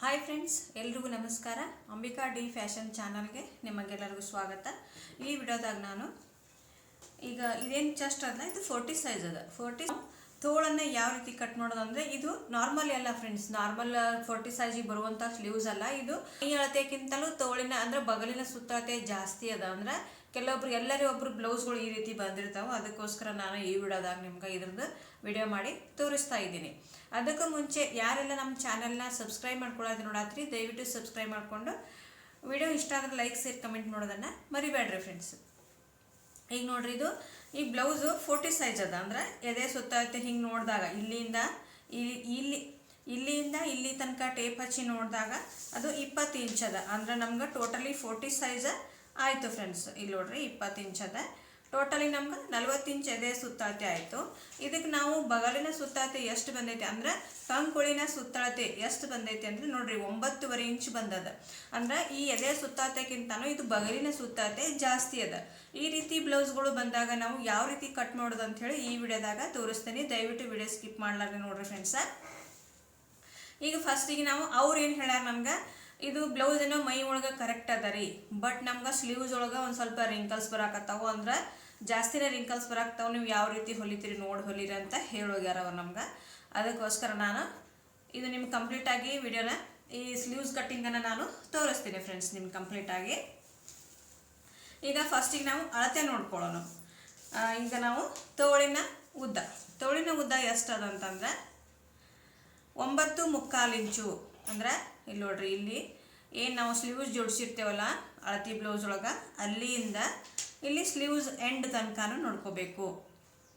Hi friends ಎಲ್ರಿಗೂ ನಮಸ್ಕಾರ. Ambika D fashion ಚಾನಲ್ಗೆ ನಿಮಗೆಲ್ಲರಿಗೂ ಸ್ವಾಗತ. ಈ ವಿಡಿಯೋದಾಗ ನಾನು ಈಗ ಇದೇನು ಚೆಸ್ಟ್ ಅದ ಇದು ಫೋರ್ಟಿ ಸೈಜ್ ಅದ. ಫೋರ್ಟಿ ತೋಳನ್ನು ಯಾವ ರೀತಿ ಕಟ್ ಮಾಡೋದು ಅಂದರೆ ಇದು ನಾರ್ಮಲ್ ಅಲ್ಲ ಫ್ರೆಂಡ್ಸ್ ನಾರ್ಮಲ್ ಫೋರ್ಟಿ ಸೈಜಿಗೆ ಬರುವಂಥ ಸ್ಲೀವ್ಸ್ ಅಲ್ಲ ಇದು. ಈ ಅಳತೆಗಿಂತಲೂ ತೋಳಿನ ಅಂದರೆ ಬಗಲಿನ ಸುತ್ತಳತೆ ಜಾಸ್ತಿ ಅದ ಅಂದ್ರೆ ಕೆಲವೊಬ್ರು ಎಲ್ಲರೂ ಒಬ್ರು ಬ್ಲೌಸ್ಗಳು ಈ ರೀತಿ ಬಂದಿರ್ತಾವೆ, ಅದಕ್ಕೋಸ್ಕರ ನಾನು ಈ ವಿಡಿಯೋದಾಗ ನಿಮ್ಗೆ ಇದ್ರದ್ದು ವಿಡಿಯೋ ಮಾಡಿ ತೋರಿಸ್ತಾ ಇದ್ದೀನಿ. ಅದಕ್ಕೂ ಮುಂಚೆ ಯಾರೆಲ್ಲ ನಮ್ಮ ಚಾನಲ್ನ ಸಬ್ಸ್ಕ್ರೈಬ್ ಮಾಡ್ಕೊಳ್ಳೋದು ನೋಡಾತ್ರಿ, ದಯವಿಟ್ಟು ಸಬ್ಸ್ಕ್ರೈಬ್ ಮಾಡಿಕೊಂಡು ವಿಡಿಯೋ ಇಷ್ಟ ಆದರೆ ಲೈಕ್ ಸೇರಿ ಕಮೆಂಟ್ ಮಾಡೋದನ್ನು ಮರಿಬೇಡ್ರಿ ಫ್ರೆಂಡ್ಸ್ ಈಗ ನೋಡ್ರಿ ಇದು, ಈ ಬ್ಲೌಸು ಫೋರ್ಟಿ ಸೈಜ್ ಅದ. ಅಂದ್ರೆ ಎದೆ ಸುತ್ತಳತೆ ಹಿಂಗೆ ನೋಡಿದಾಗ, ಇಲ್ಲಿಂದ ಇಲ್ಲಿ ಇಲ್ಲಿ, ಇಲ್ಲಿಂದ ಇಲ್ಲಿ ತನಕ ಟೇಪ್ ಹಚ್ಚಿ ನೋಡಿದಾಗ ಅದು ಇಪ್ಪತ್ತು ಇಂಚ್ ಅದ. ಅಂದ್ರೆ ನಮ್ಗೆ ಟೋಟಲಿ ಫೋರ್ಟಿ ಸೈಜ್ ಆಯಿತು ಫ್ರೆಂಡ್ಸ್ ಇಲ್ಲಿ ನೋಡ್ರಿ ಇಪ್ಪತ್ತು ಇಂಚ್ ಅದ. ಟೋಟಲಿ ನಮ್ಗೆ ನಲ್ವತ್ತು ಎದೆ ಸುತ್ತಾತೆ ಆಯಿತು. ಇದಕ್ಕೆ ನಾವು ಬಗಲಿನ ಸುತ್ತಾತೆ ಎಷ್ಟು ಬಂದೈತೆ ಅಂದ್ರೆ ಕಂಕುಳಿನ ಸುತ್ತಳತೆ ಎಷ್ಟು ಬಂದೈತೆ ಅಂದ್ರೆ ನೋಡ್ರಿ ಒಂಬತ್ತುವರೆ ಇಂಚ್ ಬಂದದ. ಅಂದ್ರೆ ಈ ಎದೆ ಸುತ್ತಳತೆಗಿಂತನೂ ಇದು ಬಗಲಿನ ಸುತ್ತಾತೆ ಜಾಸ್ತಿ ಅದ. ಈ ರೀತಿ ಬ್ಲೌಸ್ಗಳು ಬಂದಾಗ ನಾವು ಯಾವ ರೀತಿ ಕಟ್ ಮಾಡೋದು ಅಂತ ಹೇಳಿ ಈ ವಿಡಿಯೋದಾಗ ತೋರಿಸ್ತೀನಿ. ದಯವಿಟ್ಟು ವಿಡಿಯೋ ಸ್ಕಿಪ್ ಮಾಡ್ಲಾರ್ದೆ ನೋಡ್ರಿ ಫ್ರೆಂಡ್ಸ ಈಗ ಫಸ್ಟಿಗೆ ನಾವು ಅವ್ರು ಏನು ಹೇಳ್ಯಾರ ನಮ್ಗೆ? ಇದು ಬ್ಲೌಸ್ ಏನೋ ಮೈ ಒಳಗೆ ಕರೆಕ್ಟ್ ಅದ ರೀ. ಬಟ್ ನಮ್ಗೆ ಸ್ಲೀವ್ಸ್ ಒಳಗೆ ಒಂದು ಸ್ವಲ್ಪ ರಿಂಕಲ್ಸ್ ಬರಾಕತ್ತಾವು. ಅಂದ್ರೆ ಜಾಸ್ತಿನೇ ರಿಂಕಲ್ಸ್ ಬರಾಕ್ತಾವ ನೀವು ಯಾವ ರೀತಿ ಹೊಲಿತೀರಿ, ನೋಡಿ ಹೊಲಿರಿ ಅಂತ ಹೇಳೋಗ್ಯಾರ ಅವ್ರು ನಮ್ಗೆ. ಅದಕ್ಕೋಸ್ಕರ ನಾನು ಇದು ನಿಮ್ಗೆ ಕಂಪ್ಲೀಟಾಗಿ ವಿಡಿಯೋನ ಈ ಸ್ಲೀವ್ಸ್ ಕಟ್ಟಿಂಗನ್ನು ನಾನು ತೋರಿಸ್ತೀನಿ ಫ್ರೆಂಡ್ಸ್ ನಿಮ್ಗೆ ಕಂಪ್ಲೀಟಾಗಿ ಈಗ ಫಸ್ಟಿಗೆ ನಾವು ಅಳತೆ ನೋಡ್ಕೊಳ್ಳೋಣ. ಈಗ ನಾವು ತೋಳಿನ ಉದ್ದ. ತೋಳಿನ ಉದ್ದ ಎಷ್ಟು ಅದ ಅಂತಂದ್ರೆ ಒಂಬತ್ತು ಮುಕ್ಕಾಲು ಇಂಚು ಅಂದ್ರೆ ಇಲ್ಲಿ ನೋಡ್ರಿ, ಇಲ್ಲಿ ಏನು ನಾವು ಸ್ಲೀವ್ಸ್ ಜೋಡಿಸಿರ್ತೇವಲ್ಲ ಅಳತಿ ಬ್ಲೌಸ್ ಒಳಗೆ ಅಲ್ಲಿಯಿಂದ ಇಲ್ಲಿ ಸ್ಲೀವ್ಸ್ ಎಂಡ್ ತನಕನೂ ನೋಡ್ಕೋಬೇಕು.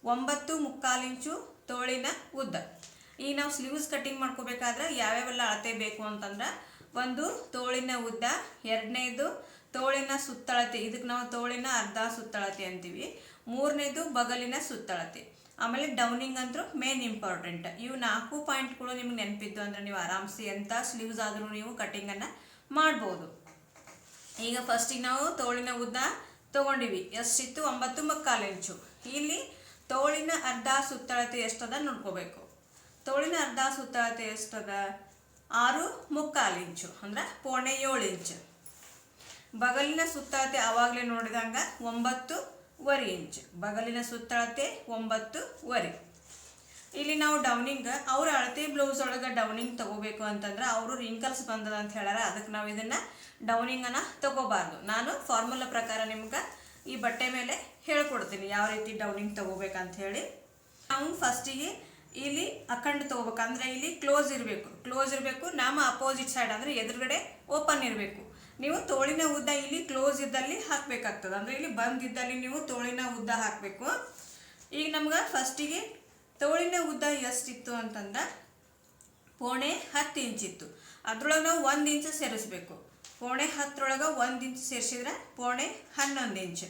ಒಂಬತ್ತು ಮುಕ್ಕಾಲು ಇಂಚು ತೋಳಿನ ಉದ್ದ. ಈಗ ನಾವು ಸ್ಲೀವ್ಸ್ ಕಟ್ಟಿಂಗ್ ಮಾಡ್ಕೋಬೇಕಾದ್ರೆ ಯಾವ್ಯಾವೆಲ್ಲ ಅಳತೆ ಬೇಕು ಅಂತಂದ್ರೆ, ಒಂದು ತೋಳಿನ ಉದ್ದ, ಎರಡನೇದು ತೋಳಿನ ಸುತ್ತಳತೆ ಇದಕ್ಕೆ ನಾವು ತೋಳಿನ ಅರ್ಧ ಸುತ್ತಳತೆ ಅಂತೀವಿ, ಮೂರನೇದು ಬಗಲಿನ ಸುತ್ತಳತೆ. ಆಮೇಲೆ ಡೌನಿಂಗ್ ಅಂತೂ ಮೇನ್ ಇಂಪಾರ್ಟೆಂಟ್ ಇವು ನಾಲ್ಕು ಪಾಯಿಂಟ್ಗಳು ನಿಮ್ಗೆ ನೆನಪಿದ್ದು ಅಂದರೆ ನೀವು ಆರಾಮ್ಸಿ ಎಂಥ ಸ್ಲೀವ್ಸ್ ಆದರೂ ನೀವು ಕಟ್ಟಿಂಗನ್ನು ಮಾಡ್ಬೋದು. ಈಗ ಫಸ್ಟಿಗೆ ನಾವು ತೋಳಿನ ಉದ್ದ ತೊಗೊಂಡಿವಿ. ಎಷ್ಟಿತ್ತು? ಒಂಬತ್ತು ಮುಕ್ಕಾಲು ಇಂಚು. ಇಲ್ಲಿ ತೋಳಿನ ಅರ್ಧ ಸುತ್ತಳತೆ ಎಷ್ಟದ ನೋಡ್ಕೋಬೇಕು. ತೋಳಿನ ಅರ್ಧ ಸುತ್ತಳತೆ ಎಷ್ಟದ? ಆರು ಮುಕ್ಕಾಲು ಇಂಚು. ಅಂದ್ರೆ ಪೋಣೆ ಏಳು ಇಂಚು. ಬಗಲಿನ ಸುತ್ತಳತೆ ಆವಾಗಲೇ ನೋಡಿದಂಗ ಒಂಬತ್ತು ವರೆ ಇಂಚು. ಬಗಲಿನ ಸುತ್ತಳತೆ ಒಂಬತ್ತು ವರಿ. ಇಲ್ಲಿ ನಾವು ಡೌನಿಂಗ್, ಅವ್ರ ಅಳತೆ ಬ್ಲೌಸ್ ಒಳಗೆ ಡೌನಿಂಗ್ ತಗೋಬೇಕು ಅಂತಂದ್ರೆ ಅವರು ರಿಂಕಲ್ಸ್ ಬಂದದ ಅಂತ ಹೇಳ್ಯಾರ. ಅದಕ್ಕೆ ನಾವು ಇದನ್ನು ಡೌನಿಂಗನ್ನು ತಗೋಬಾರ್ದು. ನಾನು ಫಾರ್ಮುಲಾ ಪ್ರಕಾರ ನಿಮ್ಗೆ ಈ ಬಟ್ಟೆ ಮೇಲೆ ಹೇಳ್ಕೊಡ್ತೀನಿ ಯಾವ ರೀತಿ ಡೌನಿಂಗ್ ತಗೋಬೇಕಂತ ಹೇಳಿ. ನಾವು ಫಸ್ಟಿಗೆ ಇಲ್ಲಿ ಅಖಂಡ ತಗೋಬೇಕಂದ್ರೆ ಇಲ್ಲಿ ಕ್ಲೋಸ್ ಇರಬೇಕು. ಕ್ಲೋಸ್ ಇರಬೇಕು. ನಮ್ಮ ಅಪೋಸಿಟ್ ಸೈಡ್ ಅಂದರೆ ಎದುರುಗಡೆ ಓಪನ್ ಇರಬೇಕು. ನೀವು ತೋಳಿನ ಉದ್ದ ಇಲ್ಲಿ ಕ್ಲೋಸ್ ಇದ್ದಲ್ಲಿ ಹಾಕಬೇಕಾಗ್ತದೆ. ಅಂದ್ರೆ ಇಲ್ಲಿ ಬಂದಿದ್ದಲ್ಲಿ ನೀವು ತೋಳಿನ ಉದ್ದ ಹಾಕಬೇಕು. ಈಗ ನಮ್ಗೆ ಫಸ್ಟಿಗೆ ತೋಳಿನ ಉದ್ದ ಎಷ್ಟಿತ್ತು ಅಂತಂದ್ರೆ ಪೋಣೆ ಹತ್ತು ಇಂಚಿತ್ತು ಅದ್ರೊಳಗೆ ನಾವು ಒಂದು ಇಂಚು ಸೇರಿಸ್ಬೇಕು. ಪೋಣೆ ಹತ್ತರೊಳಗೆ ಒಂದು ಇಂಚ್ ಸೇರಿಸಿದ್ರೆ ಪೋಣೆ ಹನ್ನೊಂದು ಇಂಚ್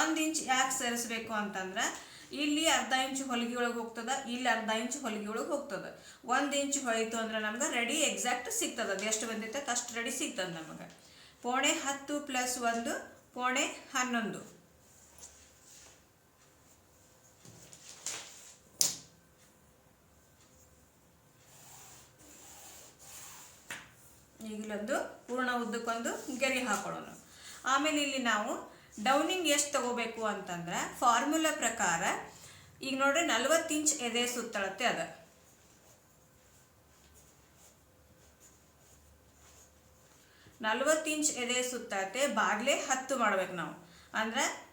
ಒಂದು ಇಂಚ್ ಯಾಕೆ ಸೇರಿಸ್ಬೇಕು ಅಂತಂದ್ರೆ ಇಲ್ಲಿ ಅರ್ಧ ಇಂಚು ಹೊಲಿಗೆ ಒಳಗೆ ಹೋಗ್ತದ, ಇಲ್ಲಿ ಅರ್ಧ ಇಂಚು ಹೊಲಿಗೆ ಒಳಗೆ ಹೋಗ್ತದೆ. ಒಂದು ಇಂಚು ಹೊಳಿತು ಅಂದ್ರೆ ನಮ್ಗೆ ರೆಡಿ ಎಕ್ಸಾಕ್ಟ್ ಸಿಗ್ತದ. ಅದು ಎಷ್ಟು ಬಂದೈತೆ ಅಷ್ಟು ರೆಡಿ ಸಿಗ್ತದೆ ನಮಗೆ. ಪೋಣೆ ಹತ್ತು ಪ್ಲಸ್ ಒಂದು, ಪೋಣೆ ಹನ್ನೊಂದು. ಈಗಲೊಂದು ಪೂರ್ಣ ಉದ್ದಕ್ಕೊಂದು ಗೆರೆ ಹಾಕೊಳ್ಳೋಣ. ಆಮೇಲೆ ಇಲ್ಲಿ ನಾವು ಡೌನಿಂಗ್ ಎಷ್ಟು ತಗೋಬೇಕು ಅಂತಂದ್ರೆ, ಫಾರ್ಮುಲಾ ಪ್ರಕಾರ, ಈಗ ನೋಡ್ರಿ ನಲ್ವತ್ತು ಇಂಚ್ ಎದೆ ಸುತ್ತಳತೆ ಅದ. ನಲ್ವತ್ತು ಇಂಚ್ ಎದೆ ಸುತ್ತಾತೆ ಬಾಗ್ಲೆ ಹತ್ತು ಮಾಡ್ಬೇಕು ನಾವು. ಅಂದ್ರೆ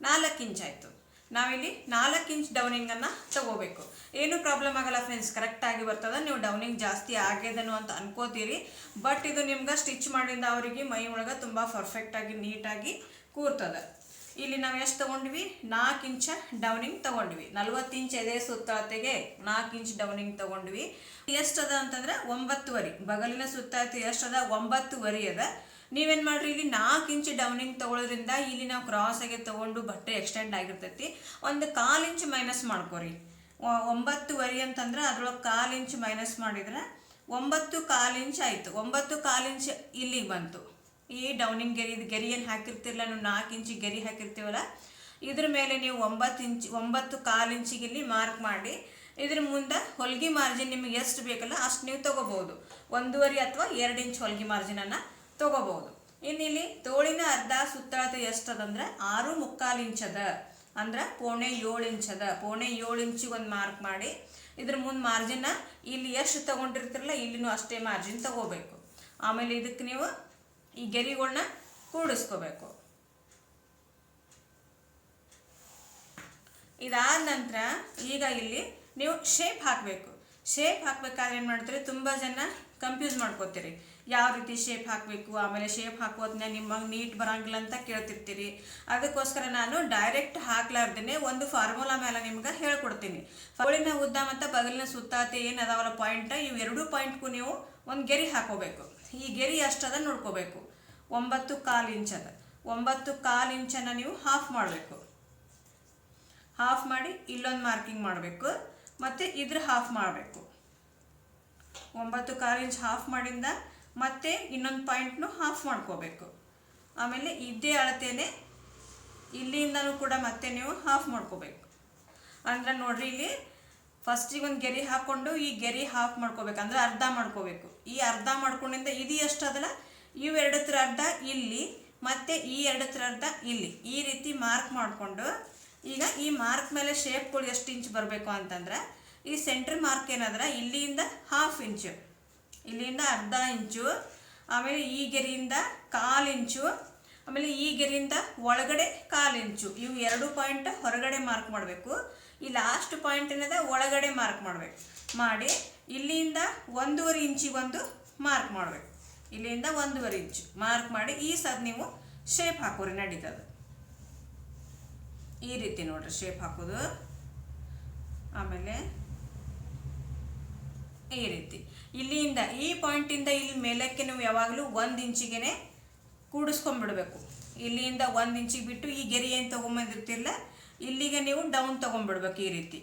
ನಾಲ್ಕು ಇಂಚ್ ಆಯಿತು. ನಾವಿಲ್ಲಿ ನಾಲ್ಕು ಇಂಚ್ ಡೌನಿಂಗನ್ನು ತಗೋಬೇಕು. ಏನು ಪ್ರಾಬ್ಲಮ್ ಆಗಲ್ಲ ಫ್ರೆಂಡ್ಸ್ ಕರೆಕ್ಟಾಗಿ ಬರ್ತದೆ. ನೀವು ಡೌನಿಂಗ್ ಜಾಸ್ತಿ ಆಗ್ಯದನು ಅಂತ ಅನ್ಕೋತೀರಿ. ಬಟ್ ಇದು ನಿಮ್ಗೆ ಸ್ಟಿಚ್ ಮಾಡಿದ ಅವರಿಗೆ ಮೈ ಒಳಗೆ ತುಂಬ ಪರ್ಫೆಕ್ಟಾಗಿ ನೀಟಾಗಿ ಕೂರ್ತದೆ. ಇಲ್ಲಿ ನಾವು ಎಷ್ಟು ತೊಗೊಂಡ್ವಿ? ನಾಲ್ಕು ಇಂಚ ಡೌನಿಂಗ್ ತೊಗೊಂಡ್ವಿ. ನಲ್ವತ್ತು ಇಂಚ್ ಎದೆ ಸುತ್ತಳತೆಗೆ ನಾಲ್ಕು ಇಂಚ್ ಡೌನಿಂಗ್ ತೊಗೊಂಡ್ವಿ. ಎಷ್ಟದ ಅಂತಂದ್ರೆ ಒಂಬತ್ತುವರೆ. ಬಗಲಿನ ಸುತ್ತಳತೆ ಎಷ್ಟದ ಒಂಬತ್ತುವರೆ ಅದ. ನೀವೇನು ಮಾಡ್ರಿ, ಇಲ್ಲಿ ನಾಲ್ಕು ಇಂಚ್ ಡೌನಿಂಗ್ ತೊಗೊಳೋದ್ರಿಂದ ಇಲ್ಲಿ ನಾವು ಕ್ರಾಸ್ ಆಗಿ ತೊಗೊಂಡು ಬಟ್ಟೆ ಎಕ್ಸ್ಟೆಂಡ್ ಆಗಿರ್ತೈತಿ. ಒಂದು ಕಾಲು ಇಂಚ್ ಮೈನಸ್ ಮಾಡ್ಕೊರಿ. ಒಂಬತ್ತುವರೆ ಅಂತಂದ್ರೆ ಅದ್ರೊಳಗೆ ಕಾಲು ಇಂಚ್ ಮೈನಸ್ ಮಾಡಿದ್ರೆ ಒಂಬತ್ತು ಕಾಲು ಇಂಚ್ ಆಯಿತು. ಒಂಬತ್ತು ಕಾಲು ಇಂಚ್ ಇಲ್ಲಿಗೆ ಬಂತು. ಈ ಡೌನಿಂಗ್ ಗೆರಿ ಇದು ಗೆರಿ ಏನು ಹಾಕಿರ್ತಿರಲ್ಲ, ನಾವು ನಾಲ್ಕು ಇಂಚಿ ಗೆರಿ ಹಾಕಿರ್ತೀವಲ್ಲ, ಇದ್ರ ಮೇಲೆ ನೀವು ಒಂಬತ್ತು ಇಂಚ್, ಒಂಬತ್ತು ಕಾಲು ಇಂಚಿಗೆ ಇಲ್ಲಿ ಮಾರ್ಕ್ ಮಾಡಿ, ಇದ್ರ ಮುಂದೆ ಹೊಲಿಗೆ ಮಾರ್ಜಿನ್ ನಿಮಗೆ ಎಷ್ಟು ಬೇಕಲ್ಲ ಅಷ್ಟು ನೀವು ತಗೋಬಹುದು. ಒಂದೂವರೆ ಅಥವಾ ಎರಡು ಇಂಚ್ ಹೊಲಿಗೆ ಮಾರ್ಜಿನನ್ನು ತಗೋಬಹುದು. ಇನ್ನು ಇಲ್ಲಿ ತೋಳಿನ ಅರ್ಧ ಸುತ್ತಳತೆ ಎಷ್ಟದಂದ್ರೆ ಆರು ಮುಕ್ಕಾಲು ಇಂಚದ ಅದ ಅಂದ್ರೆ ಪೋಣೆ ಏಳು ಇಂಚದ, ಪೋಣೆ ಏಳು ಇಂಚಿಗೆ ಒಂದು ಮಾರ್ಕ್ ಮಾಡಿ, ಇದ್ರ ಮುಂದೆ ಮಾರ್ಜಿನ ಇಲ್ಲಿ ಎಷ್ಟು ತಗೊಂಡಿರ್ತಿರಲ್ಲ ಇಲ್ಲಿನೂ ಅಷ್ಟೇ ಮಾರ್ಜಿನ್ ತಗೋಬೇಕು. ಆಮೇಲೆ ಇದಕ್ಕೆ ನೀವು ಈ ಗೆರಿಗಳನ್ನ ಕೂಡಿಸ್ಕೋಬೇಕು. ಇದಾದ ನಂತರ ಈಗ ಇಲ್ಲಿ ನೀವು ಶೇಪ್ ಹಾಕಬೇಕು. ಶೇಪ್ ಹಾಕಬೇಕಾದ್ರೆ ಏನು ಮಾಡ್ತೀರಿ? ತುಂಬ ಜನ ಕನ್ಫ್ಯೂಸ್ ಮಾಡ್ಕೋತೀರಿ. ಯಾವ ರೀತಿ ಶೇಪ್ ಹಾಕಬೇಕು? ಆಮೇಲೆ ಶೇಪ್ ಹಾಕೋದ್ನ ನಿಮಗೆ ನೀಟ್ ಬರಂಗಿಲ್ಲ ಅಂತ ಕೇಳ್ತಿರ್ತೀರಿ. ಅದಕ್ಕೋಸ್ಕರ ನಾನು ಡೈರೆಕ್ಟ್ ಹಾಕ್ಲಾರ್ದೇ ಒಂದು ಫಾರ್ಮುಲಾ ಮೇಲೆ ನಿಮ್ಗೆ ಹೇಳ್ಕೊಡ್ತೀನಿ. ಹೋಳಿನ ಉದ್ದ ಮತ್ತು ಬಗಲಿನ ಸುತ್ತಾತೆ ಏನು ಅದಾವಲ್ಲ ಪಾಯಿಂಟ್ ಇವು ಎರಡೂ ಪಾಯಿಂಟ್ಗೂ ನೀವು ಒಂದು ಗೆರಿ ಹಾಕೋಬೇಕು ಈ ಗೆರಿ ಅಷ್ಟದ ನೋಡ್ಕೋಬೇಕು. ಒಂಬತ್ತು ಕಾಲು ಇಂಚದ ಒಂಬತ್ತು ಕಾಲು ಇಂಚನ್ನು ನೀವು ಹಾಫ್ ಮಾಡಬೇಕು. ಹಾಫ್ ಮಾಡಿ ಇಲ್ಲೊಂದು ಮಾರ್ಕಿಂಗ್ ಮಾಡಬೇಕು. ಮತ್ತು ಇದ್ರ ಹಾಫ್ ಮಾಡಬೇಕು. ಒಂಬತ್ತು ಕಾಲು ಇಂಚ್ ಹಾಫ್ ಮಾಡಿಂದ ಮತ್ತೆ ಇನ್ನೊಂದು ಪಾಯಿಂಟ್ನು ಹಾಫ್ ಮಾಡ್ಕೋಬೇಕು. ಆಮೇಲೆ ಇದೇ ಅಳತೆನೆ ಇಲ್ಲಿಂದನೂ ಕೂಡ ಮತ್ತೆ ನೀವು ಹಾಫ್ ಮಾಡ್ಕೋಬೇಕು. ಅಂದ್ರೆ ನೋಡ್ರಿ ಇಲ್ಲಿ ಫಸ್ಟಿಗೆ ಒಂದು ಗೆರಿ ಹಾಕ್ಕೊಂಡು ಈ ಗೆರಿ ಹಾಫ್ ಮಾಡ್ಕೋಬೇಕು, ಅಂದ್ರೆ ಅರ್ಧ ಮಾಡ್ಕೋಬೇಕು. ಈ ಅರ್ಧ ಮಾಡ್ಕೊಂಡಿಂದ ಇದು ಎಷ್ಟು ಅದಲ್ಲ ಎರಡತ್ರ ಅರ್ಧ ಇಲ್ಲಿ, ಮತ್ತು ಈ ಎರಡತ್ರ ಅರ್ಧ ಇಲ್ಲಿ. ಈ ರೀತಿ ಮಾರ್ಕ್ ಮಾಡಿಕೊಂಡು, ಈಗ ಈ ಮಾರ್ಕ್ ಮೇಲೆ ಶೇಪ್ಗಳು ಎಷ್ಟು ಇಂಚ್ ಬರಬೇಕು ಅಂತಂದ್ರೆ, ಈ ಸೆಂಟ್ರ್ ಮಾರ್ಕ್ ಏನಾದ್ರೆ ಇಲ್ಲಿಂದ ಹಾಫ್ ಇಂಚು ಇಲ್ಲಿಂದ ಅರ್ಧ ಇಂಚು ಆಮೇಲೆ ಈ ಗೆರೆಯಿಂದ ಕಾಲು ಇಂಚು ಆಮೇಲೆ ಈ ಗೆರೆಯಿಂದ ಒಳಗಡೆ ಕಾಲು ಇಂಚು. ಇವು ಎರಡು ಪಾಯಿಂಟ್ ಹೊರಗಡೆ ಮಾರ್ಕ್ ಮಾಡಬೇಕು. ಈ ಲಾಸ್ಟ್ ಪಾಯಿಂಟ್ ಏನದ? ಒಳಗಡೆ ಮಾರ್ಕ್ ಮಾಡಬೇಕು. ಮಾಡಿ ಇಲ್ಲಿಂದ ಒಂದೂವರೆ ಇಂಚಿಗೆ ಒಂದು ಮಾರ್ಕ್ ಮಾಡಬೇಕು. ಇಲ್ಲಿಂದ ಒಂದೂವರೆ ಇಂಚು. ಮಾರ್ಕ್ ಮಾಡಿ ಈ ಸದ್ ನೀವು ಶೇಪ್ ಹಾಕೋರಿ ನಡೀತದೆ. ಈ ರೀತಿ ನೋಡ್ರಿ ಶೇಪ್ ಹಾಕೋದು. ಆಮೇಲೆ ಈ ರೀತಿ. ಇಲ್ಲಿಂದ ಈ ಪಾಯಿಂಟಿಂದ ಇಲ್ಲಿ ಮೇಲಕ್ಕೆ ನೀವು ಯಾವಾಗಲೂ ಒಂದು ಇಂಚಿಗೆ ಕೂಡಿಸ್ಕೊಂಡ್ಬಿಡ್ಬೇಕು. ಇಲ್ಲಿಂದ ಒಂದು ಇಂಚಿಗೆ ಬಿಟ್ಟು ಈ ಗೆರೆ ಏನು ತೊಗೊಂಬಂದಿರ್ತಿಲ್ಲ ಇಲ್ಲಿಗೆ ನೀವು ಡೌನ್ ತೊಗೊಂಡ್ಬಿಡ್ಬೇಕು ಈ ರೀತಿ.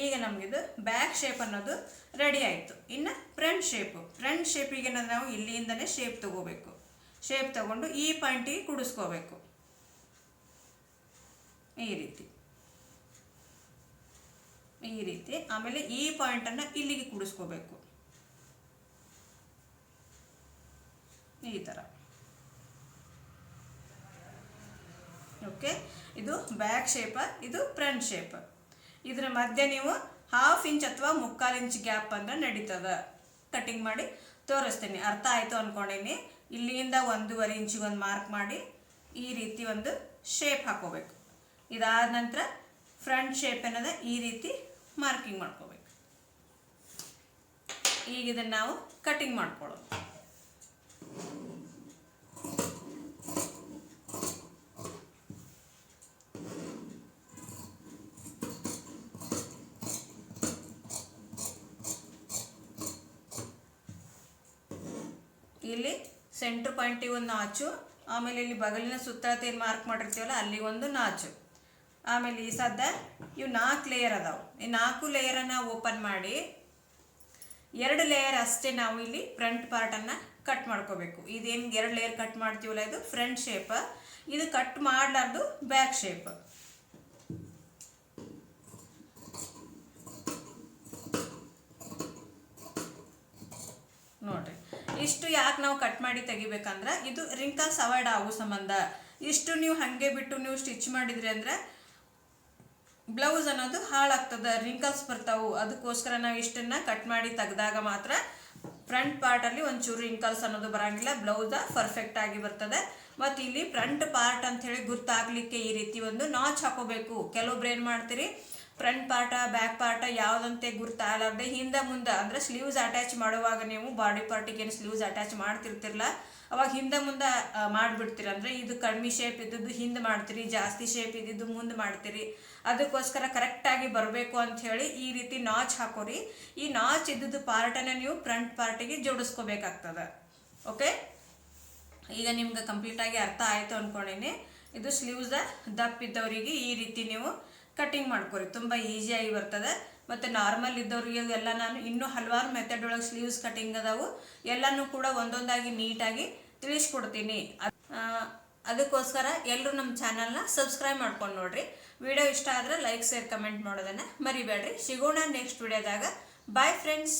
ಈಗ ನಮಗಿದು ಬ್ಯಾಕ್ ಶೇಪ್ ಅನ್ನೋದು ರೆಡಿ ಆಯಿತು. ಇನ್ನು ಫ್ರಂಟ್ ಶೇಪು ಫ್ರಂಟ್ ಶೇಪಿಗೆ ನಾವು ಇಲ್ಲಿಂದಲೇ ಶೇಪ್ ತಗೋಬೇಕು. ಶೇಪ್ ತಗೊಂಡು ಈ ಪಾಯಿಂಟಿಗೆ ಕುಡಿಸ್ಕೋಬೇಕು. ಈ ರೀತಿ. ಈ ರೀತಿ ಆಮೇಲೆ ಈ ಪಾಯಿಂಟನ್ನು ಇಲ್ಲಿಗೆ ಕೂಡಿಸ್ಕೋಬೇಕು. ಈ ಥರ ಓಕೆ ಇದು ಬ್ಯಾಕ್ ಶೇಪ ಇದು ಫ್ರಂಟ್ ಶೇಪ್ ಇದ್ರ ಮಧ್ಯೆ ನೀವು ಹಾಫ್ ಇಂಚ್ ಅಥವಾ ಮುಕ್ಕಾಲು ಇಂಚ್ ಗ್ಯಾಪ್ ಅಂದ್ರೆ ನಡೀತದ. ಕಟಿಂಗ್ ಮಾಡಿ ತೋರಿಸ್ತೀನಿ. ಅರ್ಥ ಆಯಿತು ಅಂದ್ಕೊಂಡೀನಿ ಇಲ್ಲಿಂದ ಒಂದೂವರೆ ಇಂಚಿಗೆ ಒಂದು ಮಾರ್ಕ್ ಮಾಡಿ ಈ ರೀತಿ ಒಂದು ಶೇಪ್ ಹಾಕೋಬೇಕು. ಇದಾದ ನಂತರ ಫ್ರಂಟ್ ಶೇಪ್ ಏನದ ಈ ರೀತಿ ಮಾರ್ಕಿಂಗ್ ಮಾಡ್ಕೋಬೇಕು. ಈಗ ಇದನ್ನು ನಾವು ಕಟಿಂಗ್ ಮಾಡ್ಕೊಳ್ಳೋದು. ಇಲ್ಲಿ ಸೆಂಟ್ರ್ ಪಾಯಿಂಟಿಗೆ ಒಂದು ನಾಚು, ಆಮೇಲೆ ಇಲ್ಲಿ ಬಗಲಿನ ಏನು ಮಾರ್ಕ್ ಮಾಡಿರ್ತೀವಲ್ಲ ಅಲ್ಲಿ ಒಂದು ನಾಚು. ಆಮೇಲೆ ಈ ಸದ್ದ ಇವು ನಾಲ್ಕು ಲೇಯರ್ ಅದಾವೆ. ಈ ನಾಲ್ಕು ಲೇಯರನ್ನು ಓಪನ್ ಮಾಡಿ ಎರಡು ಲೇಯರ್ ಅಷ್ಟೇ ನಾವು ಇಲ್ಲಿ ಫ್ರಂಟ್ ಪಾರ್ಟನ್ನು ಕಟ್ ಮಾಡ್ಕೋಬೇಕು. ಇದೇನು ಎರಡು ಲೇಯರ್ ಕಟ್ ಮಾಡ್ತೀವಲ್ಲ ಇದು? ಫ್ರಂಟ್ ಶೇಪ್ ಇದು ಕಟ್ ಮಾಡಲಾರ್ದು ಬ್ಯಾಕ್ ಶೇಪ್ ನೋಡ್ರಿ. ಇಷ್ಟು ಯಾಕೆ ನಾವು ಕಟ್ ಮಾಡಿ ತೆಗಿಬೇಕಂದ್ರೆ ಇದು ರಿಂಕಲ್ಸ್ ಅವಾಯ್ಡ್ ಆಗೋ ಸಂಬಂಧ. ಇಷ್ಟು ನೀವು ಹಾಗೆ ಬಿಟ್ಟು ನೀವು ಸ್ಟಿಚ್ ಮಾಡಿದ್ರಿ ಅಂದ್ರೆ ಬ್ಲೌಸ್ ಅನ್ನೋದು ಹಾಳಾಗ್ತದೆ ರಿಂಕಲ್ಸ್ ಬರ್ತಾವು. ಅದಕ್ಕೋಸ್ಕರ ನಾವು ಇಷ್ಟನ್ನ ಕಟ್ ಮಾಡಿ ತೆಗೆದಾಗ ಮಾತ್ರ ಫ್ರಂಟ್ ಪಾರ್ಟಲ್ಲಿ ಒಂಚೂರು ರಿಂಕಲ್ಸ್ ಅನ್ನೋದು ಬರಂಗಿಲ್ಲ. ಬ್ಲೌಸ ಪರ್ಫೆಕ್ಟ್ ಆಗಿ ಬರ್ತದೆ. ಮತ್ತು ಇಲ್ಲಿ ಫ್ರಂಟ್ ಪಾರ್ಟ್ ಅಂತ ಹೇಳಿ ಈ ರೀತಿ ಒಂದು ನಾಚ್ ಹಾಕೋಬೇಕು. ಕೆಲವೊಬ್ರು ಏನು ಮಾಡ್ತೀರಿ? ಫ್ರಂಟ್ ಪಾರ್ಟ ಬ್ಯಾಕ್ ಪಾರ್ಟ ಯಾವುದಂತೆ ಗುರ್ತಾಗಲಾರ್ದೆ ಹಿಂದೆ ಮುಂದೆ, ಅಂದರೆ ಸ್ಲೀವ್ಸ್ ಅಟ್ಯಾಚ್ ಮಾಡುವಾಗ ನೀವು ಬಾಡಿ ಪಾರ್ಟಿಗೆ ಏನು ಸ್ಲೀವ್ಸ್ ಅಟ್ಯಾಚ್ ಮಾಡ್ತಿರ್ತಿರಲ್ಲ ಅವಾಗ ಹಿಂದೆ ಮುಂದೆ ಮಾಡಿಬಿಡ್ತೀರಿ. ಅಂದರೆ ಇದು ಕಡಿಮೆ ಶೇಪ್ ಇದ್ದದ್ದು ಹಿಂದೆ ಮಾಡ್ತೀರಿ, ಜಾಸ್ತಿ ಶೇಪ್ ಇದ್ದಿದ್ದು ಮುಂದೆ ಮಾಡ್ತೀರಿ. ಅದಕ್ಕೋಸ್ಕರ ಕರೆಕ್ಟಾಗಿ ಬರಬೇಕು ಅಂತ ಹೇಳಿ ಈ ರೀತಿ ನಾಚ್ ಹಾಕೋರಿ. ಈ ನಾಚ್ ಇದ್ದದ್ದು ಪಾರ್ಟನ್ನು ನೀವು ಫ್ರಂಟ್ ಪಾರ್ಟಿಗೆ ಜೋಡಿಸ್ಕೋಬೇಕಾಗ್ತದೆ. ಓಕೆ ಈಗ ನಿಮ್ಗೆ ಕಂಪ್ಲೀಟಾಗಿ ಅರ್ಥ ಆಯಿತು ಅಂದ್ಕೊಂಡೀನಿ ಇದು ಸ್ಲೀವ್ಸ ದಪ್ಪ ಇದ್ದವರಿಗೆ ಈ ರೀತಿ ನೀವು ಕಟ್ಟಿಂಗ್ ಮಾಡ್ಕೊರಿ. ತುಂಬ ಈಸಿಯಾಗಿ ಬರ್ತದೆ. ಮತ್ತು ನಾರ್ಮಲ್ ಇದ್ದವ್ರಿಗೆ ಎಲ್ಲ ನಾನು ಇನ್ನೂ ಹಲವಾರು ಮೆಥಡ್ ಒಳಗೆ ಸ್ಲೀವ್ಸ್ ಕಟಿಂಗ್ ಅದಾವು. ಎಲ್ಲನೂ ಕೂಡ ಒಂದೊಂದಾಗಿ ನೀಟಾಗಿ ತಿಳಿಸ್ಕೊಡ್ತೀನಿ. ಅದಕ್ಕೋಸ್ಕರ ಎಲ್ಲರೂ ನಮ್ಮ ಚಾನಲ್ನ ಸಬ್ಸ್ಕ್ರೈಬ್ ಮಾಡ್ಕೊಂಡು ನೋಡ್ರಿ. ವಿಡಿಯೋ ಇಷ್ಟ ಆದ್ರೆ ಲೈಕ್ ಶೇರ್ ಕಮೆಂಟ್ ಮಾಡೋದನ್ನು ಮರಿಬೇಡ್ರಿ. ಸಿಗೋಣ ನೆಕ್ಸ್ಟ್ ವಿಡಿಯೋದಾಗ. Bye friends